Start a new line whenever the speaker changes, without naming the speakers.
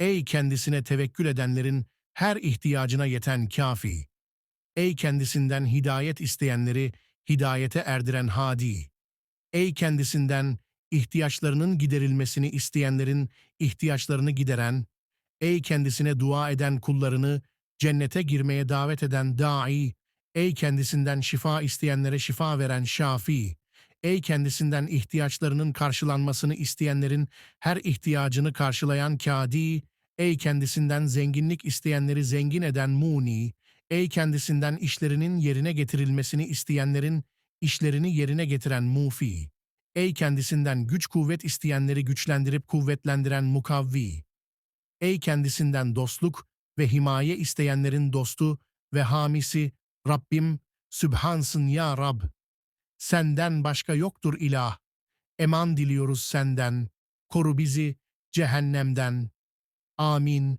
Ey kendisine tevekkül edenlerin her ihtiyacına yeten kafi. Ey kendisinden hidayet isteyenleri hidayete erdiren hadi. Ey kendisinden ihtiyaçlarının giderilmesini isteyenlerin ihtiyaçlarını gideren, ey kendisine dua eden kullarını cennete girmeye davet eden dai, ey kendisinden şifa isteyenlere şifa veren şafi, ey kendisinden ihtiyaçlarının karşılanmasını isteyenlerin her ihtiyacını karşılayan kadi, ey kendisinden zenginlik isteyenleri zengin eden muni, ey kendisinden işlerinin yerine getirilmesini isteyenlerin işlerini yerine getiren mufi, ey kendisinden güç kuvvet isteyenleri güçlendirip kuvvetlendiren mukavvi, ey kendisinden dostluk ve himaye isteyenlerin dostu ve hamisi, Rabbim, Sübhansın ya Rab. Senden başka yoktur ilah. Eman diliyoruz senden. Koru bizi cehennemden. Amin.